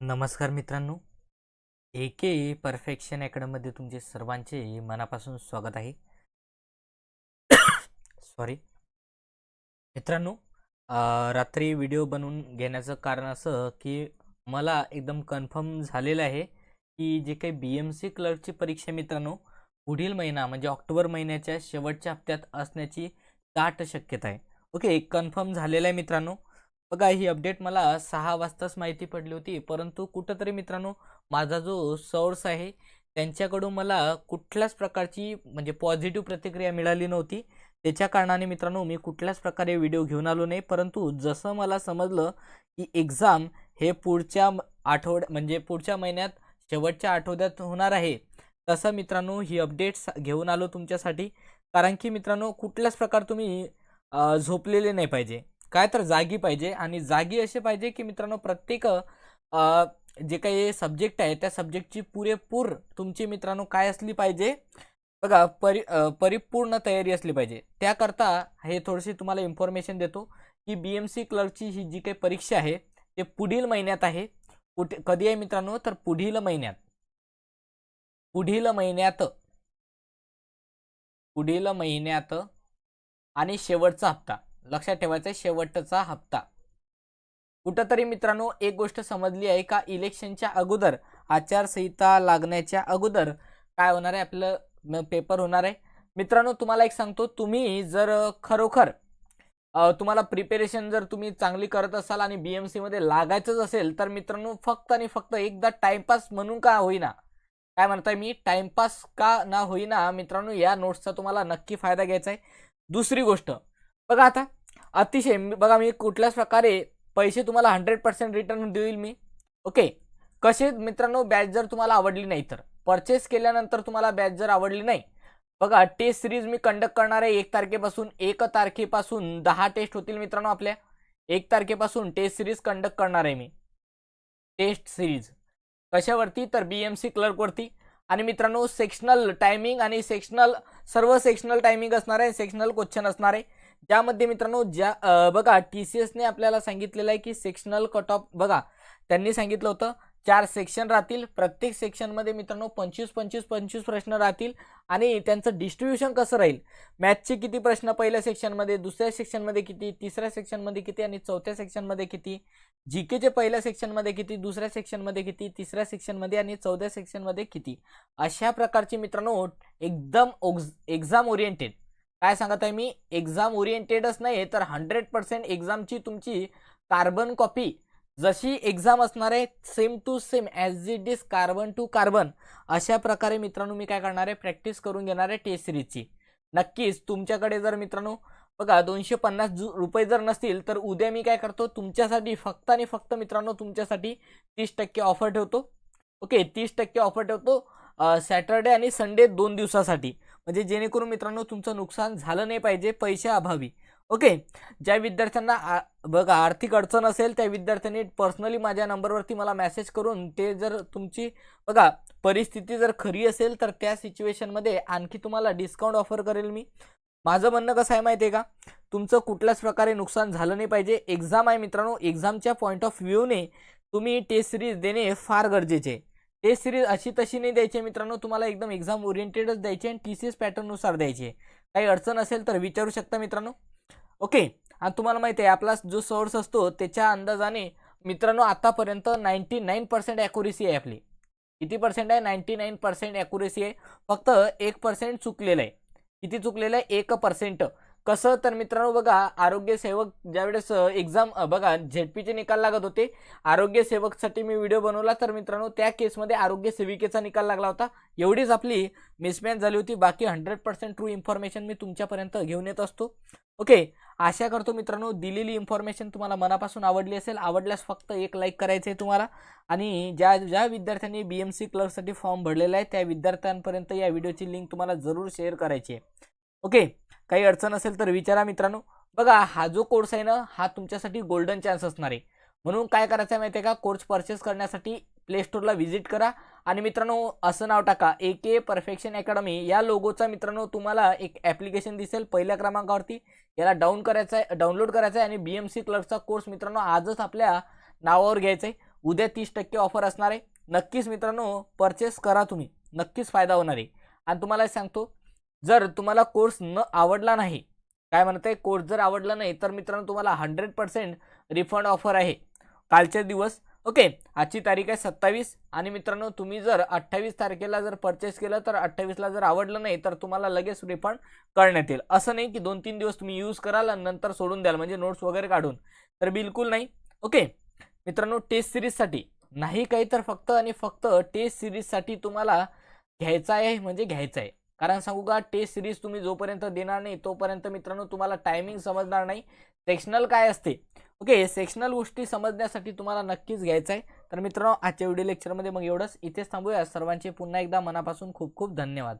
नमस्कार मित्रांनो. ए के परफेक्शन अकॅडमीमध्ये तुमचे सर्वांचे मनापासून स्वागत आहे. सॉरी मित्रांनो रात्री व्हिडिओ बनवून घेण्याचं कारण असं की मला एकदम कन्फर्म झालेलं आहे की जे काही बी एम सी क्लर्कची परीक्षा मित्रांनो पुढील महिना म्हणजे ऑक्टोबर महिन्याच्या शेवटच्या हप्त्यात असण्याची दाट शक्यता आहे. ओके कन्फर्म झालेलं आहे मित्रांनो. बघा ही अपडेट मला सहा वाजताच माहिती पडली होती. परंतु कुठंतरी मित्रांनो माझा जो सोर्स आहे त्यांच्याकडून मला कुठल्याच प्रकारची म्हणजे पॉझिटिव्ह प्रतिक्रिया मिळाली नव्हती. त्याच्या कारणाने मित्रांनो मी कुठल्याच प्रकारे व्हिडिओ घेऊन आलो नाही. परंतु जसं मला समजलं की एक्झाम हे पुढच्या आठवड्या आठवड म्हणजे पुढच्या महिन्यात शेवटच्या आठवड्यात होणार आहे. तसं मित्रांनो ही अपडेट्स घेऊन आलो तुमच्यासाठी. कारण की मित्रांनो कुठल्याच प्रकार तुम्ही झोपलेले नाही पाहिजे. काय तर जागी पाहिजे आणि जागी असे पाहिजे की मित्रांनो प्रत्येक जे काही सब्जेक्ट आहे त्या सब्जेक्टची पुरेपूर तुमची मित्रांनो काय असली पाहिजे? बघा परि परिपूर्ण तयारी असली पाहिजे. त्याकरता हे थोडीशी तुम्हाला इन्फॉर्मेशन देतो की बी एम सी क्लर्कची ही जी काही परीक्षा आहे ते पुढील महिन्यात आहे. कुठे कधी आहे मित्रांनो? तर पुढील महिन्यात. पुढील महिन्यात. पुढील महिन्यात आणि शेवटचा हप्ता. लक्षात ठेवायचं आहे शेवटचा हप्ता. कुठंतरी मित्रांनो एक गोष्ट समजली आहे का? इलेक्शनच्या अगोदर आचारसंहिता लागण्याच्या अगोदर काय होणार आहे? आपलं पेपर होणार आहे. मित्रांनो तुम्हाला एक सांगतो तुम्ही जर खरोखर तुम्हाला प्रिपेरेशन जर तुम्ही चांगली करत असाल आणि बी एम सीमध्ये लागायचंच असेल तर मित्रांनो फक्त आणि फक्त एकदा टाइमपास म्हणून का होईना? काय म्हणताय मी? टाइमपास का ना होईना? मित्रांनो या नोट्सचा तुम्हाला नक्की फायदा घ्यायचा आहे. दुसरी गोष्ट बघा आता अतिशय बघा मी कुठल्याच प्रकारे पैसे तुम्हाला हंड्रेड पर्सेंट रिटर्न देईल मी. ओके कसे मित्रांनो बॅच जर तुम्हाला आवडली नाही तर. परचेस केल्यानंतर तुम्हाला बॅच जर आवडली नाही. बघा टेस्ट सिरीज मी कंडक्ट करणार आहे एक तारखेपासून एक तारखेपासून दहा टेस्ट होतील मित्रांनो आपल्या. एक तारखेपासून टेस्ट सिरीज कंडक्ट करणार आहे मी. Taste series कशावरती? तर बी एम सी क्लर्कवरती आणि मित्रांनो सेक्शनल टायमिंग आणि सेक्शनल सर्व सेक्शनल टायमिंग असणार आहे सेक्शनल क्वेश्चन असणार आहे. ज्यामध्ये मित्रांनो ज्या बघा टी सी एसने आपल्याला सांगितलेलं आहे की सेक्शनल कट ऑफ बघा त्यांनी सांगितलं होतं चार सेक्शन राहतील प्रत्येक सेक्शनमध्ये मित्रांनो पंचवीस पंचवीस पंचवीस प्रश्न राहतील आणि त्यांचं डिस्ट्रीब्युशन कसं राहील? मॅथचे किती प्रश्न पहिल्या सेक्शनमध्ये दुसऱ्या सेक्शनमध्ये किती तिसऱ्या सेक्शनमध्ये किती आणि चौथ्या सेक्शनमध्ये किती? जी केचे पहिल्या सेक्शनमध्ये किती दुसऱ्या सेक्शनमध्ये किती तिसऱ्या सेक्शनमध्ये आणि चौथ्या सेक्शनमध्ये किती? अशा प्रकारची मित्रांनो एकदम एक्झाम ओरिएंटेड काय सांगत आहे मी? एक्झाम ओरिएंटेडच नाही तर हंड्रेड पर्सेंट एक्झामची तुमची कार्बन कॉपी जशी एक्झाम असणार आहे same to same as it is carbon to carbon अशा प्रकारे मित्रांनो मी काय करणार आहे? प्रॅक्टिस करून घेणार आहे टेस्ट सिरीजची नक्कीच तुमच्याकडे जर मित्रांनो बघा दोनशे पन्नास जु रुपये जर नसतील तर उद्या मी काय करतो? तुमच्यासाठी फक्त आणि फक्त मित्रांनो तुमच्यासाठी तीस टक्के ऑफर ठेवतो. ओके तीस टक्के ऑफर ठेवतो सॅटर्डे आणि संडे दोन दिवसासाठी. म्हणजे जेणेकरून मित्रांनो तुमचं नुकसान झालं नाही पाहिजे पैशा अभावी. ओके? ज्या विद्यार्थ्यांना आ- बघा आर्थिक अडचण असेल त्या विद्यार्थ्यांनी पर्सनली माझ्या नंबरवरती मला मेसेज करून ते जर तुमची बघा परिस्थिती जर खरी असेल तर त्या सिच्युएशनमध्ये आणखी तुम्हाला डिस्काउंट ऑफर करेल मी. माझं म्हणणं कसं आहे माहिती आहे का? तुमचं कुठल्याच प्रकारे नुकसान झालं नाही पाहिजे. एक्झाम आहे मित्रांनो एक्झामच्या पॉईंट ऑफ व्ह्यूने तुम्ही टेस्ट सिरीज देणे फार गरजेचे आहे. टेस्ट सिरीज अशी तशी नाही द्यायची आहे मित्रांनो. तुम्हाला एकदम एक्झाम ओरिएंटेडच द्यायची आणि टी सी एस पॅटर्ननुसार द्यायची आहे. काही अडचण असेल तर विचारू शकता मित्रांनो. ओके आणि तुम्हाला माहिती आहे आपला जो सोर्स असतो त्याच्या अंदाजाने मित्रांनो आतापर्यंत नाईन्टी नाईन पर्सेंट ॲक्युरेसी आहे आपली. किती पर्सेंट आहे? नाईन्टी नाईन पर्सेंट ॲक्युरेसी आहे. फक्त एक पर्सेंट चुकलेलं आहे. किती चुकलेलं आहे? एक पर्सेंट कसं तर मित्रांनो बघा आरोग्य सेवक ज्यावेळेस एक्झाम बघा झेडपीचे निकाल लागत होते आरोग्य सेवकसाठी मी व्हिडिओ बनवला. तर मित्रांनो त्या केसमध्ये आरोग्य सेविकेचा निकाल लागला होता. एवढीच आपली मिसमॅच झाली होती. बाकी हंड्रेड पर्सेंट ट्रू इन्फॉर्मेशन मी तुमच्यापर्यंत घेऊन येत असतो. ओके आशा करतो मित्रांनो दिलेली इन्फॉर्मेशन तुम्हाला मनापासून आवडली असेल. आवडल्यास फक्त एक लाईक करायचं आहे तुम्हाला. आणि ज्या ज्या विद्यार्थ्यांनी बी एम सी क्लर्कसाठी फॉर्म भरलेला आहे त्या विद्यार्थ्यांपर्यंत या व्हिडिओची लिंक तुम्हाला जरूर शेअर करायची आहे. ओके काही अडचण असेल तर विचारा मित्रांनो. बघा हा जो कोर्स आहे ना हा तुमच्यासाठी गोल्डन चान्स असणार आहे. म्हणून काय करायचं आहे माहिती आहे का? कोर्स परचेस करण्यासाठी प्ले स्टोरला व्हिजिट करा. आणि मित्रांनो असं नाव टाका. ए के परफेक्शन अकॅडमी या लोगोचा मित्रांनो तुम्हाला एक ॲप्लिकेशन दिसेल पहिल्या क्रमांकावरती. याला डाऊन करायचं आहे डाउनलोड करायचं आहे आणि बी एम सी क्लर्कचा कोर्स मित्रांनो आजच आपल्या नावावर घ्यायचं आहे उद्या तीस टक्के ऑफर असणार आहे. नक्कीच मित्रांनो परचेस करा तुम्ही. नक्कीच फायदा होणार आहे. आणि तुम्हाला सांगतो जर तुम्हाला कोर्स न आवडला नाही काय म्हणताय कोर्स जर आवडला नाही तर मित्रांनो तुम्हाला हंड्रेड पर्सेंट रिफंड ऑफर आहे. कालचे दिवस ओके आजची तारीख आहे सत्तावीस आणि मित्रांनो तुम्ही जर अठ्ठावीस तारखेला जर परचेस केलं तर अठ्ठावीसला जर आवडलं नाही तर तुम्हाला लगेच रिफंड करण्यात येईल. असं नाही की दोन तीन दिवस तुम्ही यूज कराल आणि नंतर सोडून द्याल म्हणजे नोट्स वगैरे काढून. तर बिलकुल नाही. ओके मित्रांनो टेस्ट सिरीजसाठी नाही काही तर फक्त आणि फक्त टेस्ट सिरीजसाठी तुम्हाला घ्यायचा आहे म्हणजे घ्यायचा आहे. कारण सांगू का टेस्ट सिरीज तुम्ही जोपर्यंत देणार नाही तोपर्यंत मित्रांनो तुम्हाला टायमिंग समजणार नाही. सेक्शनल काय असते? ओके सेक्शनल गोष्टी समजण्यासाठी तुम्हाला नक्कीच घ्यायचं आहे. तर मित्रांनो आजच्या व्हिडिओ लेक्चरमध्ये मग एवढंच. इथेच थांबूया. सर्वांचे पुन्हा एकदा मनापासून खूप खूप धन्यवाद.